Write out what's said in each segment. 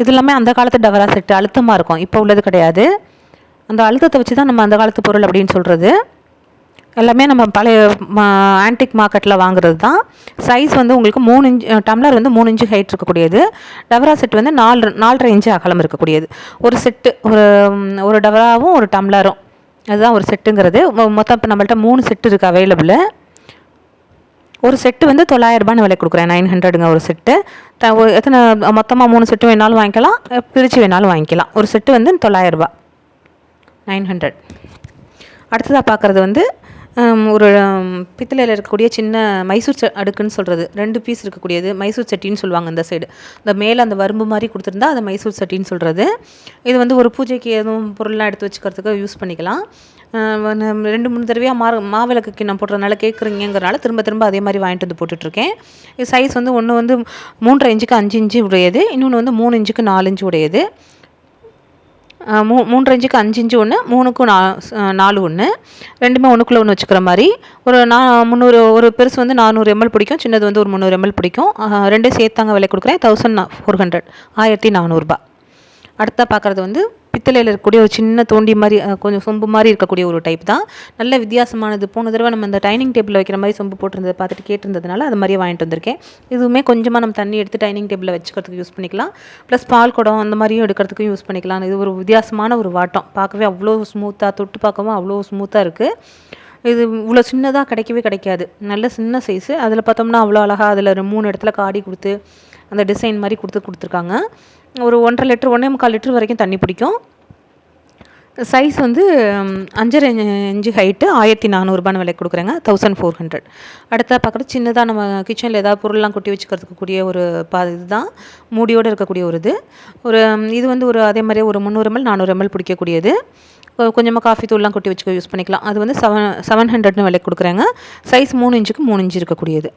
இது எல்லாமே அந்த காலத்து டவரா செட்டு அழுத்தமாக இருக்கும். இப்போ உள்ளது கிடையாது. அந்த அழுத்தத்தை வச்சு தான் நம்ம அந்த காலத்து பொருள் அப்படின்னு சொல்கிறது எல்லாமே நம்ம பழைய ஆன்டிக் மார்க்கெட்டில் வாங்குறது தான் சைஸ் வந்து உங்களுக்கு மூணு இன்ச் டம்ளர் வந்து மூணு இன்ச்சு ஹைட் இருக்கக்கூடியது. டவரா செட் வந்து நாலு நாலரை இன்ச்சு அகலம் இருக்கக்கூடியது. ஒரு செட்டு ஒரு ஒரு டவராவும் ஒரு டம்ளரும் அதுதான் ஒரு செட்டுங்கிறது மொத்தம் இப்போ நம்மள்ட்ட மூணு செட்டு இருக்குது அவைலபிள் ஒரு செட்டு வந்து தொள்ளாயிரரூபான்னு விலை கொடுக்குறேன். நைன் ஹண்ட்ரடுங்க ஒரு செட்டு த எத்தனை மொத்தமாக மூணு செட்டு வேணாலும் வாங்கிக்கலாம். பிரித்து வேணாலும் வாங்கிக்கலாம். ஒரு செட்டு வந்து தொள்ளாயிரரூபா நைன் ஹண்ட்ரட். அடுத்ததாக பார்க்குறது வந்து ஒரு பித்தளையில் இருக்கக்கூடிய சின்ன மைசூர் ச அடுக்குன்னு சொல்கிறது ரெண்டு பீஸ் இருக்கக்கூடியது. மைசூர் சட்டின்னு சொல்லுவாங்க இந்த சைடு இந்த மேலே அந்த வரும்பு மாதிரி கொடுத்துருந்தா அதை மைசூர் சட்டின்னு சொல்கிறது இது வந்து ஒரு பூஜைக்கு எதுவும் பொருள்லாம் எடுத்து வச்சுக்கிறதுக்கு யூஸ் பண்ணிக்கலாம். ரெண்டு மூணு தடவையாக மா மாவிளக்கு கிண்ணம் போடுறதுனால கேட்குறீங்கிறனால திரும்ப திரும்ப அதே மாதிரி வாங்கிட்டு வந்து போட்டுட்ருக்கேன். சைஸ் வந்து ஒன்று வந்து மூன்றரை இன்ச்சுக்கு அஞ்சு இன்ச்சு உடையது இன்னொன்று வந்து மூணு இன்ச்சுக்கு நாலு இன்ச்சு உடையது. மூ மூன்று இன்ச்சுக்கு அஞ்சு இன்ச்சு ஒன்று மூணுக்கும் நா நாலு ஒன்று ரெண்டுமே ஒன்றுக்குள்ளே ஒன்று வச்சுக்கிற மாதிரி. ஒரு நா முந்நூறு ஒரு பெருசு வந்து நானூறு எம்எல் பிடிக்கும் சின்னது வந்து ஒரு முந்நூறு எம்எல் பிடிக்கும். அஹ் ரெண்டும் சேர்த்தாங்க விலை கொடுக்குறேன் தௌசண்ட் ஃபோர் ஹண்ட்ரட் ஆயிரத்தி நானூறுரூபா அடுத்தா பார்க்குறது வந்து பித்தளையில் இருக்கக்கூடிய ஒரு சின்ன தோண்டி மாதிரி கொஞ்சம் சொம்பு மாதிரி இருக்கக்கூடிய ஒரு டைப் தான். நல்ல வித்தியாசமானது. போன தடவை நம்ம இந்த டைனிங் டேபிளில் வைக்கிற மாதிரி சொம்பு போட்டிருந்ததை பார்த்துட்டு கேட்டிருந்ததுனால அது மாதிரியே வாங்கிட்டு வந்திருக்கேன். இதுவுமே கொஞ்சமாக நம்ம தண்ணி எடுத்து டைனிங் டேபிளில் வச்சுக்கிறதுக்கு யூஸ் பண்ணிக்கலாம். ப்ளஸ் பால் குடம் அந்த மாதிரியும் எடுக்கிறதுக்கும் யூஸ் பண்ணிக்கலாம். இது ஒரு வித்தியாசமான ஒரு வாட்டம். பார்க்கவே அவ்வளோ ஸ்மூத்தாக தொட்டு பார்க்கவும் அவ்வளோ ஸ்மூத்தாக இருக்குது இது இவ்வளோ சின்னதாக கிடைக்கவே கிடைக்காது. நல்ல சின்ன சைஸு அதில் பார்த்தோம்னா அவ்வளோ அழகாக அதில் ஒரு மூணு இடத்துல காடி கொடுத்து அந்த டிசைன் மாதிரி கொடுத்து கொடுத்துருக்காங்க. ஒரு ஒன்றரை லிட்டர் ஒன்றே முக்கால் லிட்டர் வரைக்கும் தண்ணி பிடிக்கும். சைஸ் வந்து அஞ்சரை இஞ்சு ஹைட்டு ஆயிரத்தி நானூறுபான்னு விலை கொடுக்குறேங்க. தௌசண்ட் ஃபோர் ஹண்ட்ரட் அடுத்த பார்க்குறது சின்னதாக நம்ம கிச்சனில் ஏதாவது பொருள்லாம் கொட்டி வச்சுக்கிறதுக்கு கூடிய ஒரு பா இதுதான். மூடியோடு இருக்கக்கூடிய ஒரு இது. ஒரு இது வந்து ஒரு அதே மாதிரி ஒரு முந்நூறு எம்எல் நானூறு எம்எல் பிடிக்கக்கூடியது. கொஞ்சமாக காஃபி தூள்லாம் கொட்டி வச்சுக்க யூஸ் பண்ணிக்கலாம். அது வந்து செவன் செவன் ஹண்ட்ரட்னு விலை கொடுக்குறேங்க. சைஸ் மூணு இன்ச்சுக்கு மூணு இன்ச்சு இருக்கக்கூடியது.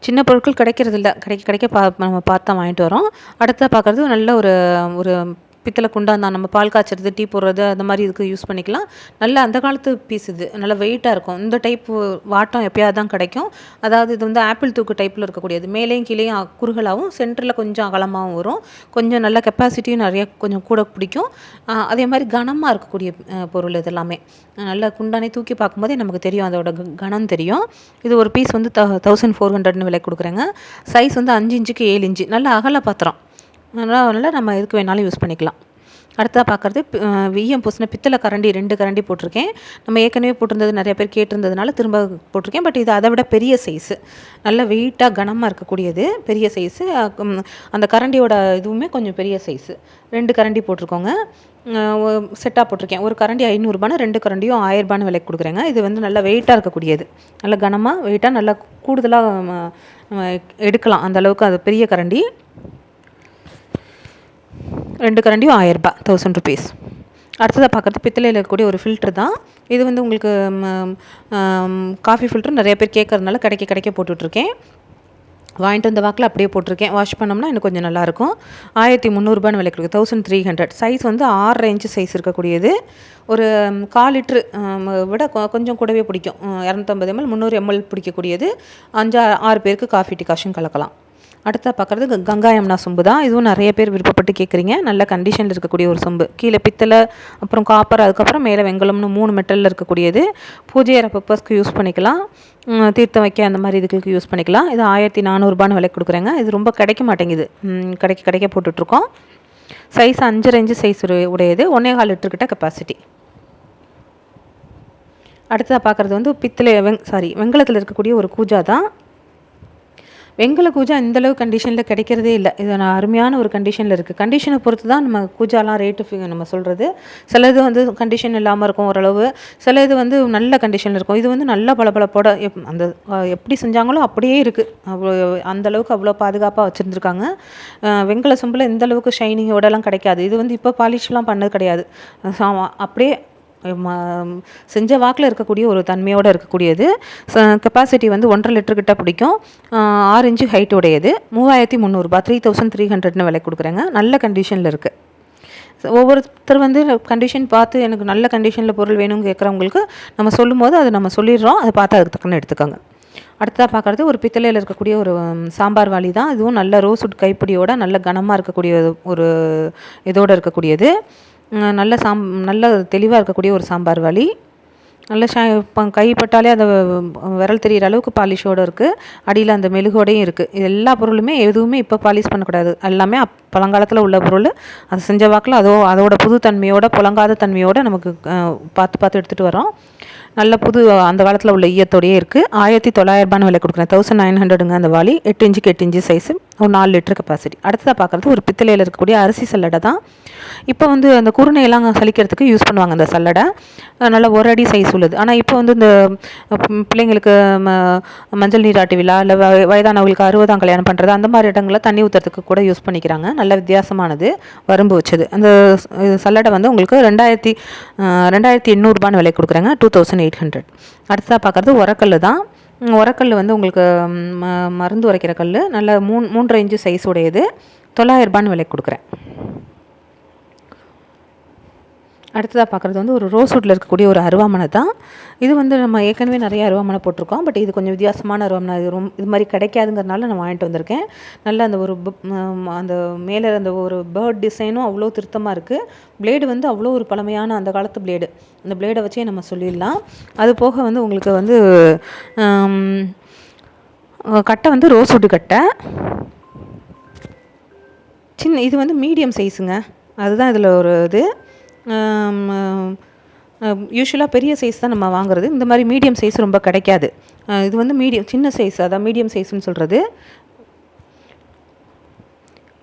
சின்ன பொருட்கள் கிடைக்கிறதில்ல. கிடைக்க கிடைக்க பா நம்ம பார்த்து தான் வாங்கிட்டு வரோம். அடுத்ததாக பார்க்குறது நல்ல ஒரு ஒரு பித்தளை குண்டான் தான் நம்ம பால் காய்ச்சறது டீ போடுறது அந்த மாதிரி இதுக்கு யூஸ் பண்ணிக்கலாம். நல்ல அந்த காலத்து பீஸ் இது. நல்ல வெயிட்டாக இருக்கும். இந்த டைப் வாட்டம் எப்பயாவது தான் கிடைக்கும். அதாவது இது வந்து ஆப்பிள் தூக்கு டைப்பில் இருக்கக்கூடியது. மேலேயும் கீழேயும் குறுகலாகவும் சென்டரில் கொஞ்சம் அகலமாகவும் வரும். கொஞ்சம் நல்ல கெப்பாசிட்டியும் நிறைய கொஞ்சம் கூட பிடிக்கும். அதே மாதிரி கனமாக இருக்கக்கூடிய பொருள் இது எல்லாமே. நல்ல குண்டானே தூக்கி பார்க்கும்போதே நமக்கு தெரியும். அதோட க- கனம் தெரியும். இது ஒரு பீஸ் வந்து த தௌசண்ட் ஃபோர் ஹண்ட்ரட்னு விலை கொடுக்குறேங்க. சைஸ் வந்து அஞ்சு இன்ச்சுக்கு ஏழு இன்ச்சு. நல்ல அகல பாத்திரம். அதனால் நம்ம எதுக்கு வேணாலும் யூஸ் பண்ணிக்கலாம். அடுத்ததாக பார்க்குறது வெய்யம் பூசின பித்தளை கரண்டி ரெண்டு கரண்டி போட்டிருக்கேன். நம்ம ஏற்கனவே போட்டிருந்தது நிறைய பேர் கேட்டிருந்ததுனால திரும்ப போட்டிருக்கேன். பட் இது அதை விட பெரிய சைஸு நல்ல வெயிட்டாக கனமாக இருக்கக்கூடியது பெரிய சைஸு அந்த கரண்டியோட இதுவுமே கொஞ்சம் பெரிய சைஸு ரெண்டு கரண்டி போட்டிருக்கோங்க. செட்டாக போட்டிருக்கேன். ஒரு கரண்டி ஐநூறுரூபான்னு ரெண்டு கரண்டியும் ஆயிரரூபான்னு விலைக்கு கொடுக்குறேங்க. இது வந்து நல்லா வெயிட்டாக இருக்கக்கூடியது. நல்ல கனமாக வெயிட்டாக நல்லா கூடுதலாக எடுக்கலாம். அந்தளவுக்கு அது பெரிய கரண்டி. ரெண்டு கரண்டியும் ஆயிரரூபா தௌசண்ட் ருபீஸ் அடுத்ததாக பார்க்குறது பித்தளையில் இருக்கக்கூடிய ஒரு ஃபில்ட்ரு தான். இது வந்து உங்களுக்கு காஃபி ஃபில்ட்ரு நிறைய பேர் கேட்கறதுனால கிடைக்க கிடைக்க போட்டுட்ருக்கேன். வாங்கிட்டு வந்த வாக்கில் அப்படியே போட்டிருக்கேன். வாஷ் பண்ணோம்னா இன்னும் கொஞ்சம் நல்லாயிருக்கும். ஆயிரத்தி முந்நூறுபான்னு விலை கொடுக்கு தௌசண்ட் த்ரீ ஹண்ட்ரட் சைஸ் வந்து ஆறரை இன்ச்சு சைஸ் இருக்கக்கூடியது. ஒரு கால் லிட்ரு விட கொஞ்சம் கூடவே பிடிக்கும். இரநூத்தம்பது எம்எல் முந்நூறு எம்எல் பிடிக்கக்கூடியது. அஞ்சு ஆறு பேருக்கு காஃபி டிகாஷன் கலக்கலாம். அடுத்த பார்க்குறது க- கங்கா யமுனா சொம்பு தான். இதுவும் நிறைய பேர் விருப்பப்பட்டு கேட்குறீங்க நல்ல கண்டிஷனில் இருக்கக்கூடிய ஒரு சொம்பு. கீழே பித்தளை அப்புறம் காப்பர் அதுக்கப்புறம் மேலே வெங்கலம்னு மூணு மெட்டலில் இருக்கக்கூடியது. பூஜை அறை பர்பஸ்க்கு யூஸ் பண்ணிக்கலாம். தீர்த்தம் வைக்க அந்த மாதிரி இதுகளுக்கு யூஸ் பண்ணிக்கலாம். இது ஆயிரத்தி நானூறுபான்னு விலை கொடுக்குறேங்க. இது ரொம்ப கிடைக்க மாட்டேங்குது. கிடைக்க கிடைக்க போட்டுட்ருக்கோம். சைஸ் அஞ்சு இன்ச்சு சைஸ் உடையது. ஒன்றே கால் லிட்டர்கிட்ட கெப்பாசிட்டி அடுத்ததாக பார்க்குறது வந்து பித்தளை வெங் சாரி வெங்கலத்தில் இருக்கக்கூடிய ஒரு கூஜா தான். வெங்கல கூஜா இந்தளவு கண்டிஷனில் கிடைக்கிறதே இல்லை. இது நான் அருமையான ஒரு கண்டிஷனில் இருக்குது கண்டிஷனை பொறுத்து தான் நம்ம கூஜாலாம் ரேட்டு நம்ம சொல்கிறது சில இது வந்து கண்டிஷன் இல்லாமல் இருக்கும் ஓரளவு. சில இது வந்து நல்ல கண்டிஷனில் இருக்கும். இது வந்து நல்ல பளபளப்போட எப் அந்த எப்படி செஞ்சாங்களோ அப்படியே இருக்குது அவ்வளோ அந்தளவுக்கு அவ்வளோ பாதுகாப்பாக வச்சுருந்துருக்காங்க. வெங்கல சொம்பில் இந்த அளவுக்கு ஷைனிங்கோடலாம் கிடைக்காது. இது வந்து இப்போ பாலிஷ்லாம் பண்ணது கிடையாது. அப்படியே செஞ்ச வாக்கில் இருக்கக்கூடிய ஒரு தன்மையோடு இருக்கக்கூடியது. கெப்பாசிட்டி வந்து ஒன்றரை லிட்டர் கிட்ட பிடிக்கும். ஆறு இன்ச்சு ஹைட் உடையது. மூவாயிரத்தி முந்நூறுபா த்ரீ தௌசண்ட் த்ரீ ஹண்ட்ரட்னு விலை கொடுக்குறேங்க. நல்ல கண்டிஷனில் இருக்குது ஒவ்வொருத்தர் வந்து கண்டிஷன் பார்த்து எனக்கு நல்ல கண்டிஷனில் பொருள் வேணும்னு கேட்குறவங்களுக்கு நம்ம சொல்லும்போது அதை நம்ம சொல்லிடுறோம். அதை பார்த்து அதுக்கு தக்கன எடுத்துக்கோங்க. அடுத்ததாக பார்க்குறது ஒரு பித்தளையில் இருக்கக்கூடிய ஒரு சாம்பார் வாளி தான். இதுவும் நல்ல ரோஸ்வுட் கைப்பிடியோட நல்ல கனமாக இருக்கக்கூடிய ஒரு இதோடு இருக்கக்கூடியது. நல்ல சாம் நல்ல தெளிவாக இருக்கக்கூடிய ஒரு சாம்பார் வழி நல்ல ஷா கைப்பட்டாலே அந்த விரல் தெரிகிற அளவுக்கு பாலிஷோடு இருக்குது அடியில் அந்த மெழுகோடையும் இருக்குது இது எல்லா பொருளுமே எதுவுமே இப்போ பாலிஷ் பண்ணக்கூடாது எல்லாமே அப் பழங்காலத்தில் உள்ள பொருள். அது செஞ்ச வாக்கில் அதோ அதோட புது தன்மையோட புழங்காத தன்மையோடு நமக்கு பார்த்து பார்த்து எடுத்துகிட்டு வரோம். நல்ல புது அந்த காலத்தில் உள்ள ஈயத்தோடையே இருக்குது ஆயிரத்தி தொள்ளாயிரரூபான்னு விலை கொடுக்குறேன் தௌசண்ட் நைன் ஹண்ட்ரடுங்க அந்த வாலி எட்டு இன்ச்சுக்கு எட்டு இன்ச்சு சைஸு ஒரு நாலு லிட்டர் கெப்பாசிட்டி அடுத்ததாக பார்க்குறது ஒரு பித்தளையில் இருக்கக்கூடிய அரிசி சல்லடை தான். இப்போ வந்து அந்த குருணையெல்லாம் சலிக்கிறதுக்கு யூஸ் பண்ணுவாங்க அந்த சல்லடை. நல்லா ஒரு அடி சைஸ் உள்ளது. ஆனால் இப்போ வந்து இந்த பிள்ளைங்களுக்கு மஞ்சள் நீராட்டு விழா இல்லை வயதானவங்களுக்கு அறுபதாம் கல்யாணம் பண்ணுறது அந்த மாதிரி இடங்களில் தண்ணி ஊற்றுறதுக்கு கூட யூஸ் பண்ணிக்கிறாங்க. நல்ல வித்தியாசமானது வரம்பு வச்சது. அந்த சல்லடை வந்து உங்களுக்கு ரெண்டாயிரத்தி ரெண்டாயிரத்தி எண்ணூறுபான்னு விலை கொடுக்குறாங்க. டூ தௌசண்ட் எயிட் ஹண்ட்ரட் அடுத்ததாக பார்க்குறது உரக்கல் தான். உரக்கல் வந்து உங்களுக்கு ம மருந்து உரைக்கிற கல் நல்ல மூணு மூன்றரை இன்ச்சு சைஸ் உடையது. தொள்ளாயிரரூபான்னு விலைக்கு கொடுக்குறேன். அடுத்ததாக பார்க்குறது வந்து ஒரு ரோஸ்வுட்டில் இருக்கக்கூடிய ஒரு அருவாமனை தான். இது வந்து நம்ம ஏற்கனவே நிறைய அருவாமனை போட்டிருக்கோம். பட் இது கொஞ்சம் வித்தியாசமான அருவாமனை. இது ரொம்ப இது மாதிரி கிடைக்காதுங்கிறதுனால நான் வாங்கிட்டு வந்திருக்கேன். நல்ல அந்த ஒரு அந்த மேலே அந்த ஒரு பேர்ட் டிசைனும் அவ்வளோ திருத்தமாக இருக்குது பிளேடு வந்து அவ்வளோ ஒரு பழமையான அந்த காலத்து பிளேடு அந்த பிளேடை வச்சே நம்ம சொல்லிடலாம். அது போக வந்து உங்களுக்கு வந்து கட்டை வந்து ரோஸ்வுட்டு கட்டை. சின்ன இது வந்து மீடியம் சைஸுங்க அதுதான் இதில் ஒரு இது. யூஸ்வலாக பெரிய சைஸ் தான் நம்ம வாங்குறது. இந்த மாதிரி மீடியம் சைஸ் ரொம்ப கிடைக்காது. இது வந்து மீடியம் சின்ன சைஸ் அதான் மீடியம் சைஸ்னு சொல்கிறது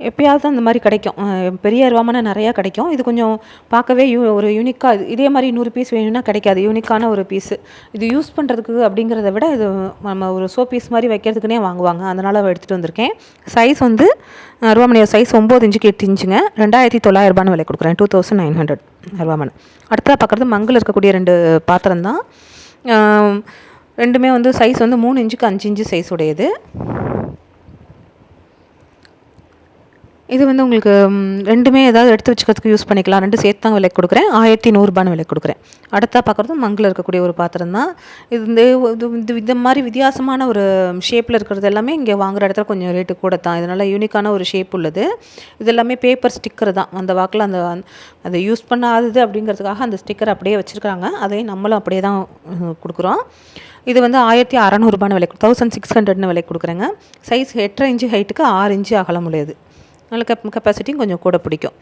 எப்பயாவது தான் இந்த மாதிரி கிடைக்கும். பெரிய அருவாமனை நிறையா கிடைக்கும். இது கொஞ்சம் பார்க்கவே யூ ஒரு யூனிக்காக இதே மாதிரி நூறு பீஸ் வேணும்னா கிடைக்காது. யூனிக்கான ஒரு பீஸு இது யூஸ் பண்ணுறதுக்கு அப்படிங்கிறத விட இது நம்ம ஒரு சோ பீஸ் மாதிரி வைக்கிறதுக்குனே வாங்குவாங்க. அதனால் எடுத்துகிட்டு வந்திருக்கேன். சைஸ் வந்து அருவாமனையோட சைஸ் ஒம்பது இன்ச்சுக்கு எட்டு இன்ச்சுங்க. ரெண்டாயிரத்தி தொள்ளாயிரரூபான்னு விலை கொடுக்குறேன். டூ தௌசண்ட் நைன் ஹண்ட்ரட் அருவாமனை அடுத்ததாக பார்க்குறது மங்கில் இருக்கக்கூடிய ரெண்டு பாத்திரம் தான் ரெண்டுமே வந்து சைஸ் வந்து மூணு இன்ச்சுக்கு அஞ்சு இன்ச்சு சைஸ் உடையது. இது வந்து உங்களுக்கு ரெண்டுமே ஏதாவது எடுத்து வச்சுக்கிறதுக்கு யூஸ் பண்ணிக்கலாம். ரெண்டு சேர்த்து தான் விலை கொடுக்குறேன். ஆயிரத்தி நூறுரூபான்னு விலை கொடுக்குறேன். அடுத்தா பார்க்குறது மங்கில் இருக்கக்கூடிய ஒரு பாத்திரம் தான். இது இந்த இது இந்த மாதிரி வித்தியாசமான ஒரு ஷேப்பில் இருக்கிறது எல்லாமே இங்கே வாங்குகிற இடத்துல கொஞ்சம் ரேட்டு கூட தான் இதனால் யூனிக்கான ஒரு ஷேப் உள்ளது. இது எல்லாமே பேப்பர் ஸ்டிக்கர் தான். அந்த வாக்கில் அந்த அதை யூஸ் பண்ணாதது அப்படிங்கிறதுக்காக அந்த ஸ்டிக்கர் அப்படியே வச்சுருக்காங்க அதையும் நம்மளும் அப்படியே தான் கொடுக்குறோம். இது வந்து ஆயிரத்தி அறநூறுபான்னு விலை தௌசண்ட் சிக்ஸ் ஹண்ட்ரட்னு விலை கொடுக்குறேங்க. சைஸ் எட்டரை இன்ச்சு ஹைட்டுக்கு ஆறு இன்ச்சு அகலம் உள்ளது நல்ல கெப் கெப்பாசிட்டியும் கொஞ்சம் கூட பிடிக்கும்.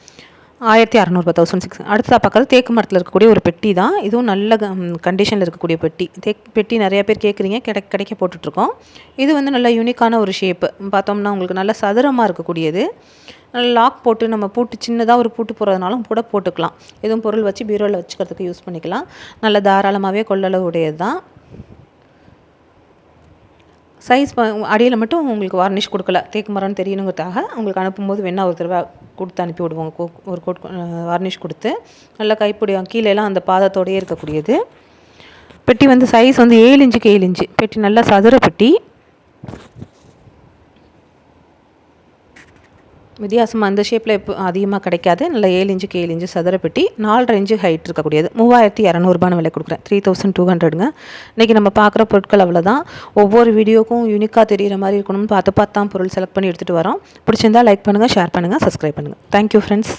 ஆயிரத்தி அறநூறுபா தௌசண்ட் சிக்ஸ் அடுத்ததாக பார்க்குறது தேக்கு மரத்தில் இருக்கக்கூடிய ஒரு பெட்டி தான். இதுவும் நல்ல கண்டிஷனில் இருக்கக்கூடிய பெட்டி. தேக் பெட்டி நிறைய பேர் கேட்குறீங்க கிடை கிடைக்க போட்டுட்ருக்கோம். இது வந்து நல்ல யூனிக்கான ஒரு ஷேப்பு பார்த்தோம்னா உங்களுக்கு நல்ல சதுரமாக இருக்கக்கூடியது. நல்ல லாக் போட்டு நம்ம பூட்டு சின்னதாக ஒரு பூட்டு போடுறதுனாலும் கூட போட்டுக்கலாம். எதுவும் பொருள் வச்சு பீரோவில் வச்சுக்கிறதுக்கு யூஸ் பண்ணிக்கலாம். நல்ல தாராளமாகவே கொள்ளளவு உடையது தான். சைஸ் அடியில் மட்டும் உங்களுக்கு வார்னிஷ் கொடுக்கல. தேக்கு மரம்னு தெரியணுங்கிறதுக்காக உங்களுக்கு அனுப்பும்போது வேணால் ஒரு தடவை கொடுத்து அனுப்பி விடுவோம். ஒரு கோட் வார்னிஷ் கொடுத்து. நல்லா கைப்பிடி கீழேலாம் அந்த பாதத்தோடையே இருக்கக்கூடியது. பெட்டி வந்து சைஸ் வந்து ஏழு இன்ச்சுக்கு ஏழு இன்ச்சு. பெட்டி நல்லா சதுர பெட்டி. வித்தியாசமாக அந்த ஷேப்பில் இப்போ அதிகமாக கிடைக்காது. நல்ல ஏழு இன்ச்சுக்கு ஏழு இன்ச்சு சதுர பெட்டி நாலரை இன்ச்சு ஹைட் இருக்கக்கூடியது. மூவாயிரத்தி இரநூறுபான்னு விலை கொடுக்குறேன். த்ரீ தௌசண்ட் டூ ஹண்ட்ரடுங்க இன்றைக்கி நம்ம பார்க்குற பொருட்கள் அவ்வளோதான் ஒவ்வொரு வீடியோக்கும் யூனிக்காக தெரிகிற மாதிரி இருக்கணும்னு பார்த்து பார்த்து தான் பொருள் செலக்ட் பண்ணி எடுத்துகிட்டு வரோம். பிடிச்சிருந்தா லைக் பண்ணுங்கள் ஷேர் பண்ணுங்கள் சப்ஸ்கிரைப் பண்ணுங்கள் தேங்க்யூ ஃப்ரெண்ட்ஸ்